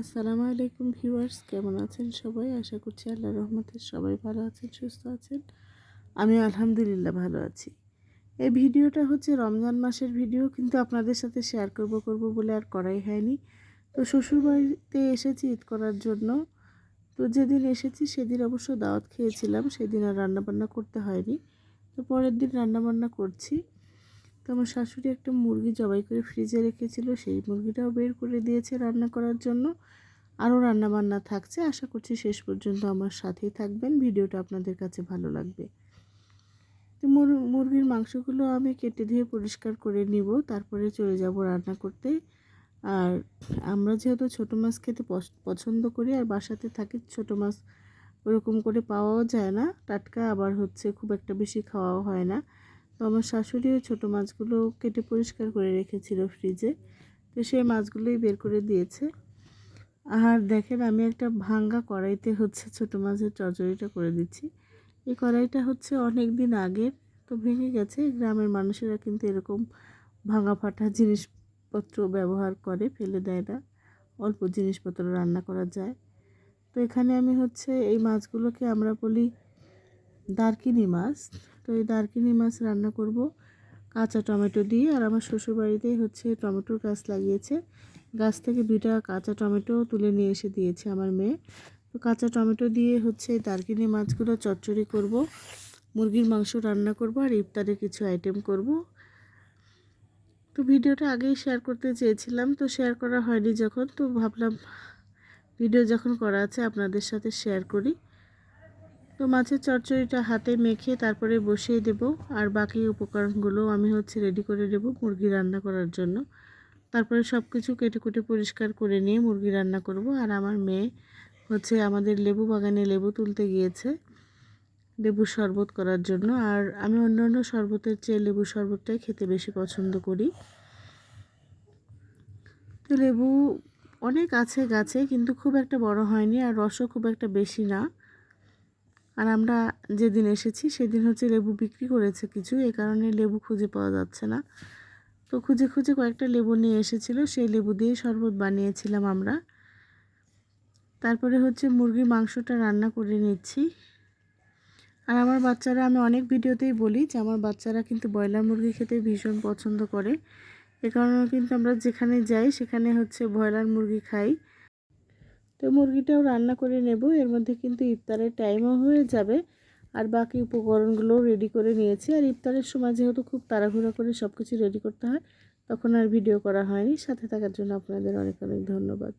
আসসালামু আলাইকুম ভিউয়ার্স, কেমন আছেন সবাই? আশা করছি আল্লাহ রহমতের সবাই ভালো আছেন, সুস্থ আছেন। আমি আলহামদুলিল্লাহ ভালো আছি। এই ভিডিওটা হচ্ছে রমজান মাসের ভিডিও, কিন্তু আপনাদের সাথে শেয়ার করব করব বলে আর করাই হয়নি। তো শ্বশুরবাড়িতে এসেছি ঈদ করার জন্য। তো যেদিন এসেছি সেদিন অবশ্য দাওয়াত খেয়েছিলাম, সেদিন আর রান্নাবান্না করতে হয়নি। তো পরের দিন রান্নাবান্না করছি। তো আমার শাশুড়ি একটা মুরগি জবাই করে ফ্রিজে রেখেছিল, সেই মুরগিটাও বের করে দিয়েছে রান্না করার জন্য। আরও রান্না বান্না থাকছে, আশা করছি শেষ পর্যন্ত আমার সাথেই থাকবেন, ভিডিওটা আপনাদের কাছে ভালো লাগবে। তো মুরগির মাংসগুলো আমি কেটে ধুয়ে পরিষ্কার করে নিব, তারপরে চলে যাব রান্না করতে। আর আমরা যেহেতু ছোটো মাছ খেতে পছন্দ করি, আর বাসাতে থাকি ছোটো মাছ ওরকম করে পাওয়াও যায় না, টাটকা আবার হচ্ছে খুব একটা বেশি খাওয়াও হয় না। তো আমার শাশুড়িও ছোটো মাছগুলো কেটে পরিষ্কার করে রেখেছিল ফ্রিজে। তো সেই মাছগুলোই বের করে দিয়েছে। আর দেখেন, আমি একটা ভাঙ্গা কড়াইতে হচ্ছে ছোটো মাছের চচড়িটা করে দিচ্ছি। এই কড়াইটা হচ্ছে অনেক দিন আগের, তো ভেঙে গেছে। গ্রামের মানুষেরা কিন্তু এরকম ভাঙা ফাটা জিনিসপত্র ব্যবহার করে, ফেলে দেয় না। অল্প জিনিসপত্র রান্না করা যায়। তো এখানে আমি হচ্ছে এই মাছগুলোকে আমরা বলি দারকিনি মাছ। তো এই দারকিনি মাছ রান্না করব। কাঁচা টমেটো দিয়ে আর আমার শ্বশুরবাড়িতেই হচ্ছে টমেটোর গাছ লাগিয়েছে। গাছ থেকে দুইটা কাঁচা টমেটো তুলে নিয়ে এসে দিয়েছে আমার মেয়ে। তো কাঁচা টমেটো দিয়ে হচ্ছে এই দারকিনি মাছগুলো চচ্চড়ি করব, মুরগির মাংস রান্না করব আর ইফতারে কিছু আইটেম করব। তো ভিডিওটা আগেই শেয়ার করতে চেয়েছিলাম, তো শেয়ার করা হয়নি যখন, তো ভাবলাম ভিডিও যখন করা আছে আপনাদের সাথে শেয়ার করি। তো মাছের চচ্চড়িটা হাতে মেখে তারপরে বসিয়ে দেব। আর বাকি উপকরণগুলো আমি হচ্ছে রেডি করে দেব মুরগি রান্না করার জন্য। তারপরে সব কিছু কেটে কুটে পরিষ্কার করে নিয়ে মুরগি রান্না করব। আর আমার মেয়ে হচ্ছে আমাদের লেবু বাগানে লেবু তুলতে গিয়েছে লেবুর শরবত করার জন্য। আর আমি অন্য অন্য শরবতের চেয়ে লেবু শরবতটাই খেতে বেশি পছন্দ করি। তো লেবু অনেক আছে গাছে, কিন্তু খুব একটা বড় হয়নি আর রসও খুব একটা বেশি না। আর আমরা যেদিন এসেছি সেদিন হচ্ছে লেবু বিক্রি করেছে কিছু এ কারণে লেবু খুঁজে পাওয়া যাচ্ছে না। তো খুঁজে খুঁজে কয়েকটা লেবু নিয়ে এসেছিল, সেই লেবু দিয়ে শরবত বানিয়েছিলাম আমরা। তারপরে হচ্ছে মুরগির মাংসটা রান্না করে নিচ্ছি। আর আমার বাচ্চারা, আমি অনেক ভিডিওতেই বলি যে আমার বাচ্চারা কিন্তু ব্রয়লার মুরগি খেতে ভীষণ পছন্দ করে। এ কারণে কিন্তু আমরা যেখানে যাই সেখানে হচ্ছে ব্রয়লার মুরগি খাই। তো মুরগিটাও রান্না করে নেব। এর মধ্যে কিন্তু ইফতারের টাইমও হয়ে যাবে। আর বাকি উপকরণগুলোও রেডি করে নিয়েছি। আর ইফতারের সময় যেহেতু খুব তাড়াহুড়া করে সব কিছু রেডি করতে হয়, তখন আর ভিডিও করা হয়নি। সাথে থাকার জন্য আপনাদের অনেক অনেক ধন্যবাদ।